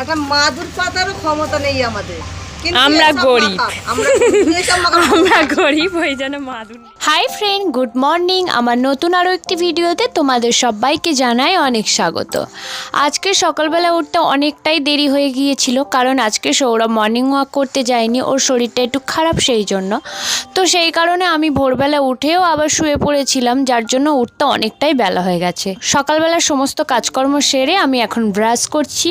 একটা মাদুর পাতারও ক্ষমতা নেই আমাদের আমরা গরিব। আমরা গরিব, ওই জন্য মাদুর হাই ফ্রেন্ড গুড মর্নিং আমার নতুন আরও একটি ভিডিওতে তোমাদের সবাইকে জানাই অনেক স্বাগত। আজকে সকালবেলা উঠতে অনেকটাই দেরি হয়ে গিয়েছিল কারণ আজকে সৌরভ মর্নিং ওয়াক করতে যায়নি, ওর শরীরটা একটু খারাপ সেই জন্য। তো সেই কারণে আমি ভোরবেলা উঠেও আবার শুয়ে পড়েছিলাম, যার জন্য উঠতে অনেকটাই বেলা হয়ে গেছে। সকালবেলা সমস্ত কাজকর্ম সেরে আমি এখন ব্রাশ করছি।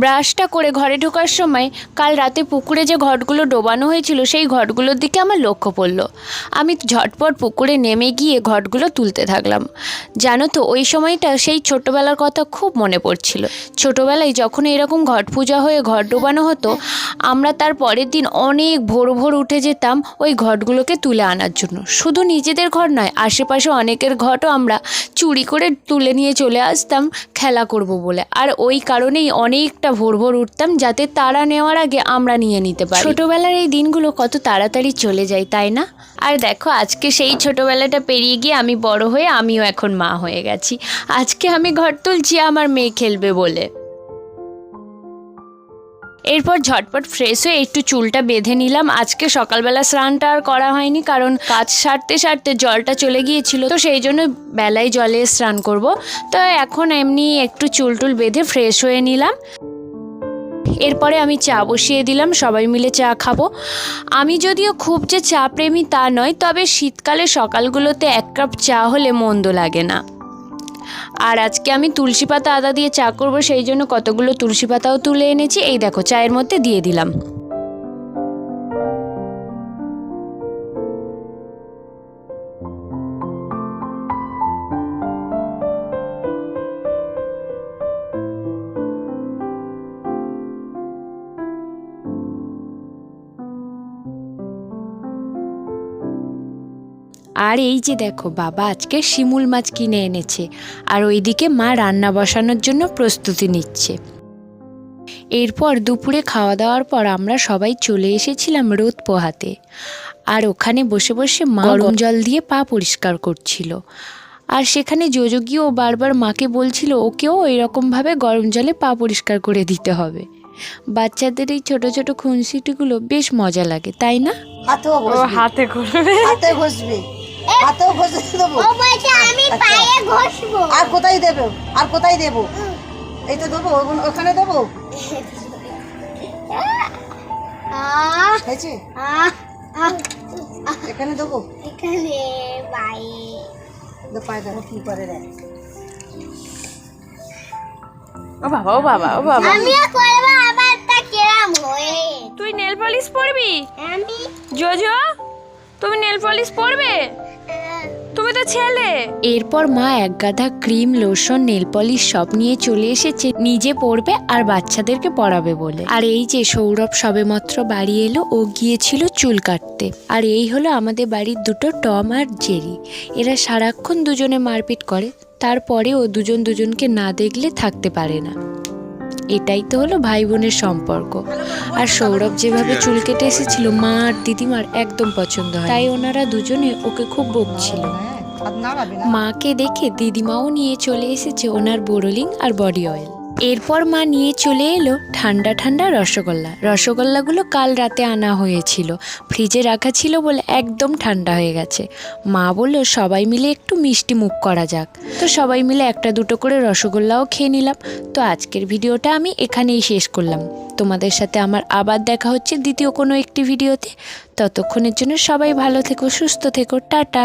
ব্রাশটা করে ঘরে ঢোকার সময় কাল রাতে পুকুরে যে ঘটগুলো ডোবানো হয়েছিল, সেই ঘটগুলোর দিকে আমার লক্ষ্য পড়ল। আমি ঝটপট পুকুরে নেমে গিয়ে ঘটগুলো তুলতে থাকলাম। জানো তো, ওই সময়টা সেই ছোটোবেলার কথা খুব মনে পড়ছিল। ছোটোবেলায় যখন এরকম ঘট পূজা হয়ে ঘট ডোবানো হতো, আমরা তার পরের দিন অনেক ভোর ভোর উঠে যেতাম ওই ঘটগুলোকে তুলে আনার জন্য। শুধু নিজেদের ঘর নয়, আশেপাশে অনেকের ঘটও আমরা চুরি করে তুলে নিয়ে চলে আসতাম খেলা করব বলে। আর ওই কারণেই অনেকটা ভোর ভোর উঠতাম যাতে তারা নেওয়ার আগে আমরা নিয়ে নিতে পারি। ছোটোবেলার এই দিনগুলো কত তাড়াতাড়ি চলে যায়, তাই না? আর দেখো আজকে সেই ছোটোবেলাটা পেরিয়ে গিয়ে আমি বড় হয়ে আমিও এখন মা হয়ে গেছি। আজকে আমি ঘর তুলছি আমার মেয়ে খেলবে বলে। এরপর ঝটপট ফ্রেশ হয়ে একটু চুলটা বেঁধে নিলাম। আজকে সকালবেলা স্নানটা আর করা হয়নি কারণ কাজ সারতে সারতে জলটা চলে গিয়েছিল, তো সেই জন্য বেলায় জলে স্নান করব। তো এখন এমনি একটু চুল টুল বেঁধে ফ্রেশ হয়ে নিলাম। এরপরে আমি চা বসিয়ে দিলাম, সবাই মিলে চা খাব। আমি যদিও খুব যে চা প্রেমী তা নয়, তবে শীতকালে সকালগুলোতে এক কাপ চা হলে মন্দ লাগে না। আর আজকে আমি তুলসী পাতা আদা দিয়ে চা করব, সেই জন্য কতগুলো তুলসী পাতাও তুলে এনেছি। এই দেখো, চায়ের মধ্যে দিয়ে দিলাম। আর এই যে দেখো বাবা আজকে শিমুল মাছ কিনে এনেছে আর ওইদিকে মা রান্না বসানোর জন্য প্রস্তুতি নিচ্ছে। এরপর দুপুরে খাওয়া দাওয়ার পর আমরা সবাই চলে এসেছিলাম রোদ পোহাতে আর ওখানে বসে বসে মা গরম জল দিয়ে পা পরিষ্কার করছিল। আর সেখানে যোজগীও বারবার মাকে বলছিল ওকেও এরকমভাবে গরম জলে পা পরিষ্কার করে দিতে হবে। বাচ্চাদের এই ছোট ছোট খুনসিটিগুলো বেশ মজা লাগে তাই না? হাতে করবে। হাতে ঘষবে হাতেও ঘষে দেবো। ও বলছে আমি আচ্ছা। পায়ে ঘষবো। আর কোথায় দেবো? আর কোথায় দেবো? এই তো দেবো ওখানে- ওখানে দেবো? আহ হয়েছে এখানে দেবো? এখানে পায়ে কি করে রে ও বাবা ও বাবা ও বাবা। আমিও করব আবার তা কেরাম হয়ে। তুই নেল পলিশ পরবি? আমি? জোজো তুমি নেল পলিশ পরবে? ছেলে। এরপর মা এক গাদা ক্রিম, লোশন, নেল পলিশ সব নিয়ে চলে এসেছে। নিজে পড়বে আর বাচ্চাদেরকে পড়াবে বলে। আর এই যে সৌরভ সবেমাত্র বাড়ি এলো, ও গিয়েছিল চুল কাটতে। আর এই হলো আমাদের বাড়ির দুটো টম আর জেরি। এরা সারাক্ষণ দুজনে মারপিট করে। তারপরে ও দুজন দুজনকে না দেখলে থাকতে পারে না। এটাই তো হলো ভাই বোনের সম্পর্ক। আর সৌরভ যেভাবে চুল কেটে এসেছিল, মা আর দিদিমার একদম পছন্দ হয় তাই ওনারা দুজনে ওকে খুব বকছিল। মাকে দেখে দিদিমাও নিয়ে চলে এসেছে ওনার বোরোলিং আর বডি অয়েল। এরপর মা নিয়ে চলে এলো ঠান্ডা ঠান্ডা রসগোল্লা। রসগোল্লাগুলো কাল রাতে আনা হয়েছিল। ফ্রিজে রাখা ছিল বলে একদম ঠান্ডা হয়ে গেছে। মা বলল, সবাই মিলে একটু মিষ্টি মুখ করা যাক। তো সবাই মিলে একটা দুটো করে রসগোল্লাও খেয়ে নিলাম। তো আজকের ভিডিওটা আমি এখানেই শেষ করলাম। তোমাদের সাথে আমার আবার দেখা হচ্ছে দ্বিতীয় কোনো একটি ভিডিওতে। ততক্ষণের জন্য সবাই ভালো থেকো, সুস্থ থেকো, টাটা।